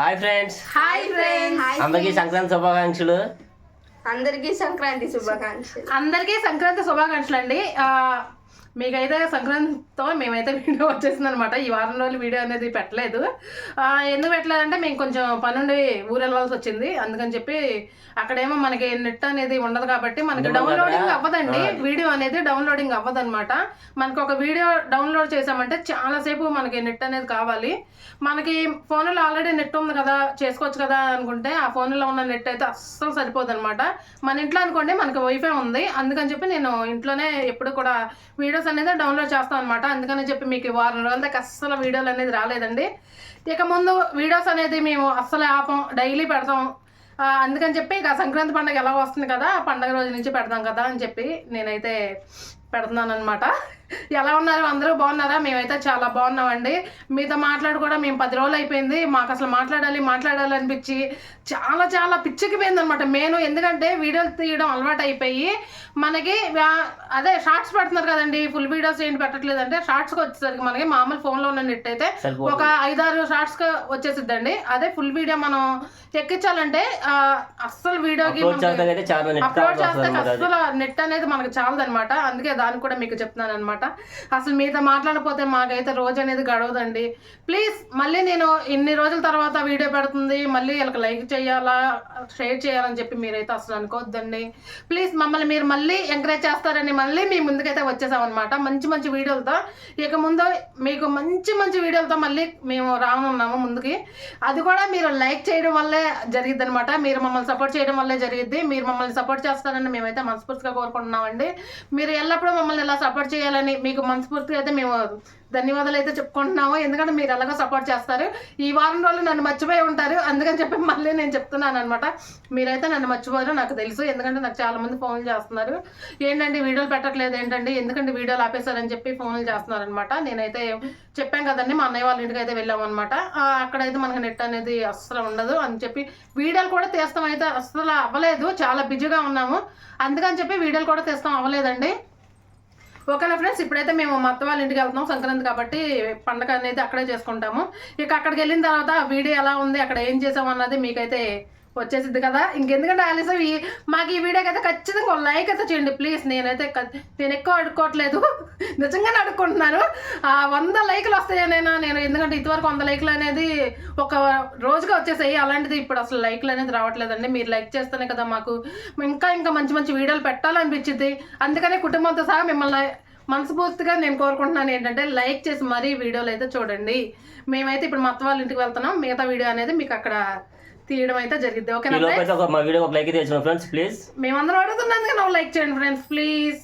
Hi friends hi friends అందరికీ సంక్రాంతి శుభాకాంక్షలు. అందరికీ సంక్రాంతి శుభాకాంక్షలు. అందరికీ సంక్రాంతి శుభాకాంక్షలు అండి ఆ, మీకైతే సంక్రాంతితో మేమైతే వీడియో వచ్చేసింది అనమాట ఈ వారం రోజులు వీడియో అనేది పెట్టలేదు. ఎందుకు పెట్టలేదంటే మేము కొంచెం పనుండి ఊరు వెళ్ళాల్సి వచ్చింది. అందుకని చెప్పి అక్కడేమో మనకి నెట్ అనేది ఉండదు కాబట్టి మనకి డౌన్లోడింగ్ అవ్వదండి. వీడియో అనేది డౌన్లోడింగ్ అవ్వదన్నమాట మనకు ఒక వీడియో డౌన్లోడ్ చేసామంటే చాలాసేపు మనకి నెట్ అనేది కావాలి. మనకి ఫోన్లో ఆల్రెడీ నెట్ ఉంది కదా చేసుకోవచ్చు కదా అనుకుంటే ఆ ఫోన్లో ఉన్న నెట్ అయితే అస్సలు సరిపోదు అనమాట మన ఇంట్లో అనుకోండి మనకి వైఫై ఉంది. అందుకని చెప్పి నేను ఇంట్లోనే ఎప్పుడు కూడా వీడియోస్ అనేది డౌన్లోడ్ చేస్తాం అనమాట అందుకని చెప్పి మీకు వారం రోజుల దాకా అస్సలు వీడియోలు అనేది రాలేదండి. ఇక ముందు వీడియోస్ అనేది మేము అస్సలు ఆపం డైలీ పెడతాం. అందుకని చెప్పి ఇక సంక్రాంతి పండుగ ఎలా వస్తుంది కదా ఆ పండగ రోజు నుంచి పెడతాం కదా అని చెప్పి నేనైతే పెడుతున్నాను అనమాట ఎలా ఉన్నారు? అందరూ బాగున్నారా? మేమైతే చాలా బాగున్నామండి. మీతో మాట్లాడు కూడా మేము పది రోజులు అయిపోయింది. మాకు అసలు మాట్లాడాలి మాట్లాడాలి అనిపించి చాలా చాలా పిచ్చికిపోయింది అనమాట నేను ఎందుకంటే వీడియోలు తీయడం అలవాటు అయిపోయి మనకి అదే షార్ట్స్ పెడుతున్నారు కదండి. ఫుల్ వీడియోస్ ఏంటి పెట్టట్లేదు అంటే షార్ట్స్కి వచ్చేసరికి మనకి మామూలు ఫోన్లో ఉన్న నెట్ అయితే. ఒక ఐదారు షార్ట్స్ వచ్చేసిద్దండి. అదే ఫుల్ వీడియో మనం ఎక్కించాలంటే అస్సలు వీడియోకి అప్లోడ్ చేస్తే అస్సలు నెట్ అనేది మనకు చాలదనమాట అందుకే దానికి కూడా మీకు చెప్తున్నాను అనమాట అసలు మీతో మాట్లాడకపోతే మాకైతే రోజు అనేది గడవదండి. ప్లీజ్ మళ్ళీ నేను ఇన్ని రోజుల తర్వాత వీడియో పెడుతుంది. మళ్ళీ వీళ్ళకి లైక్ చేయాలా షేర్ చేయాలని చెప్పి మీరైతే అసలు అనుకోవద్దండి. ప్లీజ్ మమ్మల్ని మీరు మళ్ళీ ఎంకరేజ్ చేస్తారని మళ్ళీ మీ ముందుకైతే వచ్చేసామన్నమాట. మంచి మంచి వీడియోలతో. ఇక ముందు మీకు మంచి మంచి వీడియోలతో మళ్ళీ మేము రానున్నాము ముందుకి. అది కూడా మీరు లైక్ చేయడం వల్లే జరిగిద్ది అనమాట మీరు మమ్మల్ని సపోర్ట్ చేయడం వల్లే జరిగిద్ది. మీరు మమ్మల్ని సపోర్ట్ చేస్తారని మేమైతే మనస్ఫూర్తిగా కోరుకుంటున్నామండి. మీరు ఎల్లప్పుడూ మమ్మల్ని ఇలా సపోర్ట్ చేయాలని మీకు మనస్ఫూర్తిగా అయితే మేము ధన్యవాదాలు అయితే చెప్పుకుంటున్నాము. ఎందుకంటే మీరు ఎలాగో సపోర్ట్ చేస్తారు. ఈ వారం రోజులు నన్ను మర్చిపోయి ఉంటారు. అందుకని చెప్పి మళ్ళీ నేను చెప్తున్నాను అనమాట మీరైతే నన్ను మర్చిపోరు నాకు తెలుసు. ఎందుకంటే నాకు చాలా మంది ఫోన్లు చేస్తున్నారు. ఏంటంటే వీడియోలు పెట్టట్లేదు? ఏంటండి? ఎందుకంటే వీడియోలు ఆపేశారని చెప్పి ఫోన్లు చేస్తున్నారు అనమాట నేనైతే చెప్పాం కదండి మా అన్నయ్య వాళ్ళ ఇంటికి అయితే వెళ్ళాం అనమాట అక్కడైతే మనకు నెట్ అనేది అస్సలు ఉండదు అని చెప్పి వీడియోలు కూడా తీస్తాం. అయితే అస్సలు అవ్వలేదు. చాలా బిజీగా ఉన్నాము. అందుకని చెప్పి వీడియోలు కూడా తీస్తాం. అవ్వలేదండి. ఓకేనా ఫ్రెండ్స్ ఇప్పుడైతే మేము మా అత్త వాళ్ళ ఇంటికి వెళ్తున్నాం సంక్రాంతి కాబట్టి పండగ అనేది అక్కడే చేసుకుంటాము. ఇక అక్కడికి వెళ్ళిన తర్వాత వీడియో ఎలా ఉంది అక్కడ ఏం చేసాం అన్నది మీకైతే వచ్చేసింది కదా. ఇంకెందుకంటే ఆలస్యం ఈ మాకు ఈ వీడియోకి అయితే ఖచ్చితంగా లైక్ అయితే చేయండి. ప్లీజ్ నేనైతే నేను ఎక్కువ అడుక్కోవట్లేదు నిజంగానే అడుక్కుంటున్నాను. ఆ వంద లైకులు వస్తాయనైనా నేను? ఎందుకంటే ఇదివరకు వంద లైకులు అనేది ఒక రోజుగా వచ్చేసాయి. అలాంటిది ఇప్పుడు అసలు లైక్లు అనేది రావట్లేదండి. మీరు లైక్ చేస్తేనే కదా మాకు ఇంకా ఇంకా మంచి మంచి వీడియోలు పెట్టాలనిపించింది అందుకనే కుటుంబంతో సహా మిమ్మల్ని మనస్ఫూర్తిగా నేను కోరుకుంటున్నాను ఏంటంటే లైక్ చేసి మరీ వీడియోలు అయితే చూడండి. మేమైతే ఇప్పుడు మొత్తం వాళ్ళ ఇంటికి వెళ్తున్నాం. మిగతా వీడియో అనేది మీకు అక్కడ తీయడం అయితే జరిగింది ఒక మా వీడియో ఒక లైక్ తెచ్చిన ఫ్రెండ్స్ ప్లీజ్. మేమందరం అడుగుతున్నాం కానీ లైక్ చేయండి ఫ్రెండ్స్ ప్లీజ్.